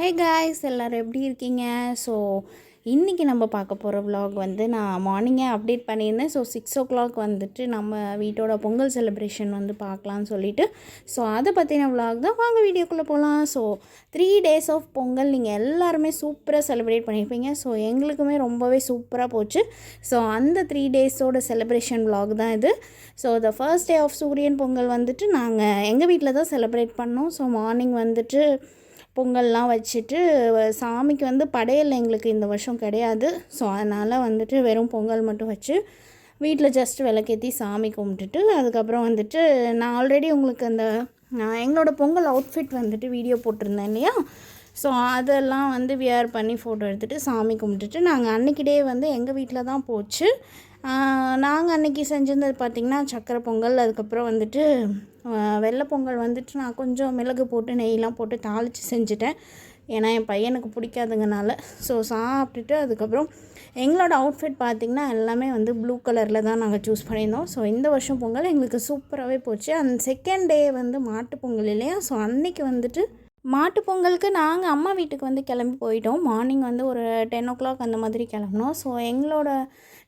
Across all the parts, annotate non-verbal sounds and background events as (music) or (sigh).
Hey guys எல்லோரும் எப்படி இருக்கீங்க? ஸோ இன்றைக்கி நம்ம பார்க்க போகிற விலாக் வந்து நான் மார்னிங்கே அப்டேட் பண்ணியிருந்தேன். ஸோ சிக்ஸ் ஓ கிளாக் வந்துட்டு நம்ம வீட்டோட பொங்கல் செலிப்ரேஷன் வந்து பார்க்கலான்னு சொல்லிட்டு ஸோ அதை பற்றின விலாக் தான். வாங்க வீடியோக்குள்ளே போகலாம் so three days of Pongal நீங்கள் எல்லாருமே சூப்பராக செலிப்ரேட் பண்ணியிருப்பீங்க. ஸோ எங்களுக்குமே ரொம்பவே சூப்பராக போச்சு. ஸோ அந்த த்ரீ டேஸோட செலிப்ரேஷன் விலாக் தான் இது. So the first day of சூரியன் பொங்கல் வந்துட்டு நாங்கள் எங்கள் வீட்டில் தான் செலிப்ரேட் பண்ணோம். ஸோ மார்னிங் வந்துட்டு பொங்கல்லாம் வச்சுட்டு சாமிக்கு வந்து படையல் எங்களுக்கு இந்த வருஷம் கிடையாது. ஸோ அதனால் வந்துட்டு வெறும் பொங்கல் மட்டும் வச்சு வீட்டில் ஜஸ்ட் விளக்கேற்றி சாமி கும்பிட்டுட்டு அதுக்கப்புறம் வந்துட்டு நான் ஆல்ரெடி உங்களுக்கு அந்த நான் எங்களோட பொங்கல் அவுட்ஃபிட் வந்துட்டு வீடியோ போட்டிருந்தேன் இல்லையா? ஸோ அதெல்லாம் வந்து வியர் பண்ணி ஃபோட்டோ எடுத்துகிட்டு சாமி கும்பிட்டுட்டு நாங்கள் அன்றைக்கி வந்து எங்கள் வீட்டில் தான் போச்சு. நாங்கள் அன்றைக்கி செஞ்சிருந்தது பார்த்திங்கன்னா சக்கரை பொங்கல் அதுக்கப்புறம் வந்துட்டு வெள்ளை பொங்கல் வந்துட்டு நான் கொஞ்சம் மிளகு போட்டு நெய்லாம் போட்டு தாளித்து செஞ்சுட்டேன். ஏன்னா என் பையனுக்கு பிடிக்காதுங்கனால. ஸோ சாப்பிட்டுட்டு அதுக்கப்புறம் எங்களோட அவுட்ஃபிட் பார்த்திங்கன்னா எல்லாமே வந்து ப்ளூ கலரில் தான் நாங்கள் சூஸ் பண்ணியிருந்தோம். ஸோ இந்த வருஷம் பொங்கல் எங்களுக்கு சூப்பராகவே போச்சு. அந்த செகண்ட் டே வந்து மாட்டு பொங்கல் இல்லையா? ஸோ அன்னைக்கு வந்துட்டு மாட்டு பொங்கலுக்கு நாங்கள் அம்மா வீட்டுக்கு வந்து கிளம்பி போயிட்டோம். மார்னிங் வந்து ஒரு டென் ஓ கிளாக் அந்த மாதிரி கிளம்புனோம். ஸோ எங்களோட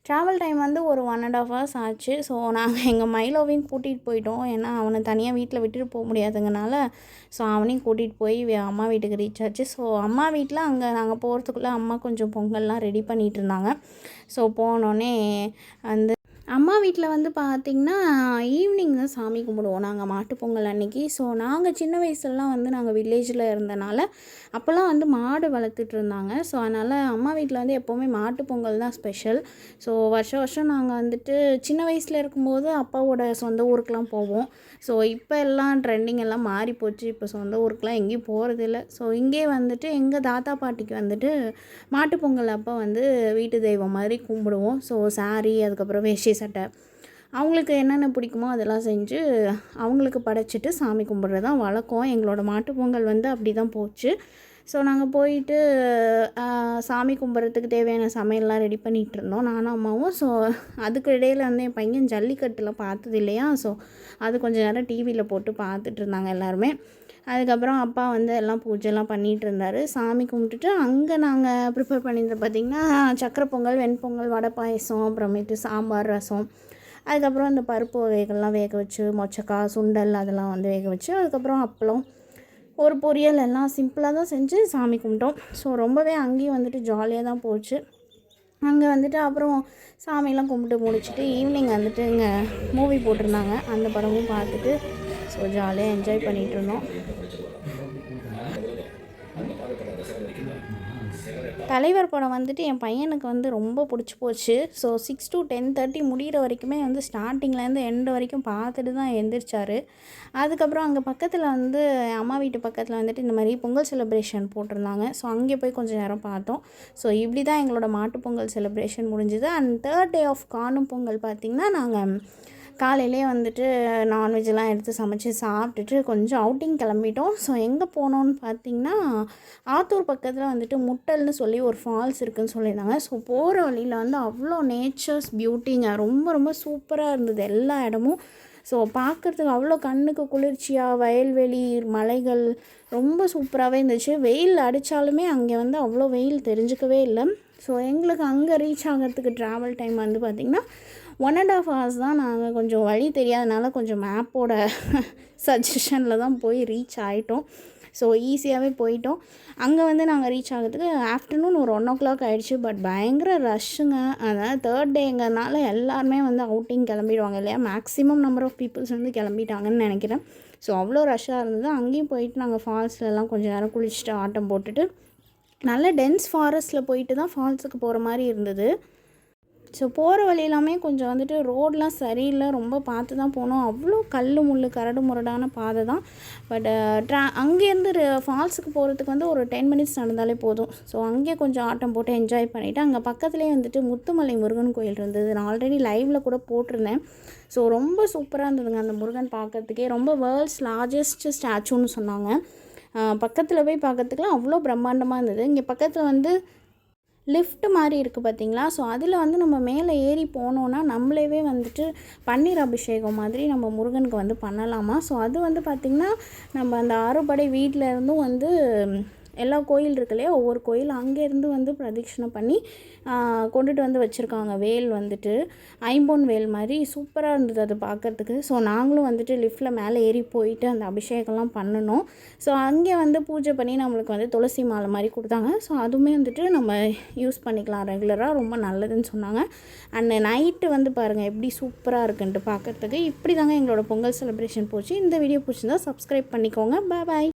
ட்ராவல் டைம் வந்து ஒரு ஒன் அண்ட் ஆஃப் ஹவர்ஸ் ஆச்சு. ஸோ நாங்கள் எங்கள் மைலோவையும் கூட்டிகிட்டு போயிட்டோம். ஏன்னா அவனை தனியாக வீட்டில் விட்டுட்டு போக முடியாதுங்கனால ஸோ அவனையும் கூட்டிகிட்டு போய் அம்மா வீட்டுக்கு ரீச் ஆச்சு. ஸோ அம்மா வீட்டில் அங்கே நாங்கள் போகிறதுக்குள்ளே அம்மா கொஞ்சம் பொங்கல்லாம் ரெடி பண்ணிகிட்டு இருந்தாங்க. ஸோ போனோடனே வந்து அம்மா வீட்டில் வந்து பார்த்திங்கன்னா ஈவினிங் தான் சாமி கும்பிடுவோம். நாங்கள் மாட்டுப்பொங்கல் அன்னைக்கு. ஸோ நாங்கள் சின்ன வயசுலலாம் வந்து நாங்கள் வில்லேஜில் இருந்தனால அப்போல்லாம் வந்து மாடு வளர்த்துட்டு இருந்தாங்க. ஸோ அதனால் அம்மா வீட்டில் வந்து எப்போவுமே மாட்டுப்பொங்கல் தான் ஸ்பெஷல் ஸோ வருஷம் வருஷம் நாங்கள் வந்துட்டு சின்ன வயசில் இருக்கும்போது அப்பாவோட சொந்த ஊருக்கெலாம் போவோம். ஸோ இப்போ எல்லாம் ட்ரெண்டிங் எல்லாம் மாறி போச்சு. இப்போ சொந்த ஊருக்கெலாம் எங்கேயும் போகிறதில்ல ஸோ இங்கே வந்துட்டு எங்கள் தாத்தா பாட்டிக்கு வந்துட்டு மாட்டுப்பொங்கல் அப்போ வந்து வீட்டு தெய்வம் மாதிரி கும்பிடுவோம். ஸோ சாரி அதுக்கப்புறம் வேஷ்டி சட்டை. அவங்களுக்கு என்னென்ன பிடிக்குமோ அதெல்லாம் செஞ்சு அவங்களுக்கு படைச்சிட்டு சாமி கும்பிட்றது தான் வழக்கம். எங்களோட மாட்டுப் பொங்கல் வந்து அப்படி தான் போச்சு. ஸோ நாங்கள் போயிட்டு சாமி கும்பிட்றதுக்கு தேவையான சமையல்லாம் ரெடி பண்ணிகிட்டு இருந்தோம் நானும் அம்மாவும். ஸோ அதுக்கு இடையில் வந்து என் பையன் ஜல்லிக்கட்டுலாம் பார்த்தது இல்லையா? ஸோ அது கொஞ்ச நேரம் டிவியில் போட்டு பார்த்துட்டு இருந்தாங்க எல்லாருமே. அதுக்கப்புறம் அப்பா வந்து எல்லாம் பூஜைலாம் பண்ணிகிட்டு இருந்தார். சாமி கும்பிட்டுட்டு அங்கே நாங்கள் ப்ரிப்பேர் பண்ணியிருந்தது பார்த்திங்கன்னா சக்கரை பொங்கல் வெண்பொங்கல் வடை பாயசம் அப்புறமேட்டு சாம்பார் ரசம். அதுக்கப்புறம் அந்த பருப்பு வகைகள்லாம் வேக வச்சு மொச்சக்காய் சுண்டல் அதெல்லாம் வந்து வேக வச்சு அதுக்கப்புறம் அப்பளம். ஒரு பொரியல் எல்லாம் சிம்பிளாக தான் செஞ்சு சாமி கும்பிட்டோம். ஸோ ரொம்பவே அங்கேயும் வந்துட்டு ஜாலியாக தான் போச்சு. அங்கே வந்துட்டு அப்புறம் சாமியெல்லாம் கும்பிட்டு முடிச்சுட்டு ஈவினிங் வந்துட்டு இங்கே மூவி போட்டிருந்தாங்க. அந்த படமும் பார்த்துட்டு ஸோ ஜாலியாக என்ஜாய் பண்ணிகிட்டு இருந்தோம். தலைவர் படம் வந்துட்டு என் பையனுக்கு வந்து ரொம்ப பிடிச்சி போச்சு. So six to ten thirty முடிகிற வரைக்குமே வந்து ஸ்டார்டிங்லேருந்து எண்டு வரைக்கும் பார்த்துட்டு தான் எழுந்திரிச்சார் அதுக்கப்புறம் அங்கே பக்கத்தில் வந்து அம்மா வீட்டு பக்கத்தில் வந்துட்டு இந்த மாதிரி பொங்கல் செலிப்ரேஷன் போட்டிருந்தாங்க. ஸோ அங்கே போய் கொஞ்சம் நேரம் பார்த்தோம். ஸோ இப்படி தான் எங்களோட மாட்டுப்பொங்கல் செலிப்ரேஷன் முடிஞ்சுது. And third day of Kaanum Pongal பார்த்திங்கன்னா நாங்கள் காலையிலே வந்துட்டு நான்வெஜ்லாம் எடுத்து சமைச்சு சாப்பிட்டுட்டு கொஞ்சம் அவுட்டிங் கிளம்பிட்டோம். ஸோ எங்கே போனோம்னு பார்த்தீங்கன்னா ஆத்தூர் பக்கத்தில் வந்துட்டு முட்டல்னு சொல்லி ஒரு ஃபால்ஸ் இருக்குதுன்னு சொல்லியிருந்தாங்க. ஸோ போகிற வழியில் வந்து அவ்வளோ நேச்சர்ஸ் பியூட்டிங்க ரொம்ப ரொம்ப சூப்பராக இருந்தது எல்லா இடமும். ஸோ பார்க்குறதுக்கு அவ்வளோ கண்ணுக்கு குளிர்ச்சியாக வயல்வெளி மலைகள் ரொம்ப சூப்பராகவே இருந்துச்சு. வெயில் அடித்தாலுமே அங்கே வந்து அவ்வளோ வெயில் தெரிஞ்சுக்கவே இல்லை. ஸோ எங்களுக்கு அங்கே ரீச் ஆகிறதுக்கு ட்ராவல் டைம் வந்து பார்த்திங்கன்னா ஒன் அண்ட் ஆஃப் ஹவர்ஸ் தான் நாங்கள் கொஞ்சம் வழி தெரியாதனால கொஞ்சம் மேப்போட சஜஷனில் (laughs) தான் போய் ரீச் ஆகிட்டோம் ஸோ ஈஸியாகவே போயிட்டோம். அங்கே வந்து நாங்கள் ரீச் ஆகிறதுக்கு ஆஃப்டர்நூன் ஒரு ஒன் ஓ கிளாக் ஆகிடுச்சு பட் பயங்கர ரஷ்ஷுங்க அதனால் தேர்ட் டேங்கிறனால எல்லாருமே வந்து அவுட்டிங் கிளம்பிடுவாங்க இல்லையா? மேக்ஸிமம் நம்பர் ஆஃப் பீப்புள்ஸ் வந்து கிளம்பிட்டாங்கன்னு நினைக்கிறேன். ஸோ அவ்வளோ ரஷ்ஷாக இருந்தது. அங்கேயும் போயிட்டு நாங்கள் ஃபால்ஸ்லலாம் கொஞ்சம் நேரம் குளிச்சுட்டு ஆட்டம் போட்டுட்டு நல்ல டென்ஸ் ஃபாரஸ்ட்டில் போயிட்டு தான் ஃபால்ஸுக்கு போகிற மாதிரி இருந்தது. ஸோ போகிற வழியெல்லாமே கொஞ்சம் வந்துட்டு ரோடெலாம் சரியில்லை. ரொம்ப பார்த்து தான் போனோம் அவ்வளோ கல் முள் கரடு முரடான பாதை தான். பட் ட்ரா uh, அங்கேருந்து ஃபால்ஸுக்கு போகிறதுக்கு வந்து ஒரு டென் மினிட்ஸ் நடந்தாலே போதும். ஸோ அங்கே கொஞ்சம் ஆட்டம் போட்டு என்ஜாய் பண்ணிவிட்டு அங்கே பக்கத்துலேயே வந்துட்டு முத்துமலை முருகன் கோயில் இருந்தது. நான் ஆல்ரெடி லைவில் கூட போட்டிருந்தேன். ஸோ ரொம்ப சூப்பராக இருந்ததுங்க. அந்த முருகன் பார்க்கறதுக்கே ரொம்ப வேர்ல்ட்ஸ் லார்ஜஸ்ட் ஸ்டாச்சுன்னு சொன்னாங்க. பக்கத்தில் போய் பார்க்கறதுக்குலாம் அவ்வளோ பிரம்மாண்டமாக இருந்தது. இங்கே பக்கத்தில் வந்து லிஃப்ட் மாதிரி இருக்குது பார்த்தீங்களா? ஸோ அதில் வந்து நம்ம மேலே ஏறி போனோன்னா நம்மளேவே வந்துட்டு பன்னீர் அபிஷேகம் மாதிரி நம்ம முருகனுக்கு வந்து பண்ணலாமா? ஸோ அது வந்து பார்த்திங்கன்னா நம்ம அந்த ஆறுபடை வீட்டில் இருந்தும் வந்து எல்லா கோயில் இருக்கு இல்லையா? ஒவ்வொரு கோயில் அங்கேருந்து வந்து பிரதட்சணை பண்ணி கொண்டுட்டு வந்து வச்சுருக்காங்க. வேல் வந்துட்டு ஐம்பொன் வேல் மாதிரி சூப்பராக இருந்தது அது பார்க்கறதுக்கு ஸோ நாங்களும் வந்துட்டு லிஃப்ட்டில் மேலே ஏறி போயிட்டு அந்த அபிஷேகம்லாம் பண்ணணும். ஸோ அங்கே வந்து பூஜை பண்ணி நம்மளுக்கு வந்து துளசி மாலை மாதிரி கொடுத்தாங்க. ஸோ அதுவுமே வந்துட்டு நம்ம யூஸ் பண்ணிக்கலாம் ரெகுலராக ரொம்ப நல்லதுன்னு சொன்னாங்க. அண்ட் நைட்டு வந்து பாருங்கள் எப்படி சூப்பராக இருக்குன்ட்டு பார்க்குறதுக்கு இப்படி தாங்க எங்களோட பொங்கல் செலிப்ரேஷன் போச்சு. இந்த வீடியோ பிடிச்சிருந்தா சப்ஸ்கிரைப் பண்ணிக்கோங்க. பாய்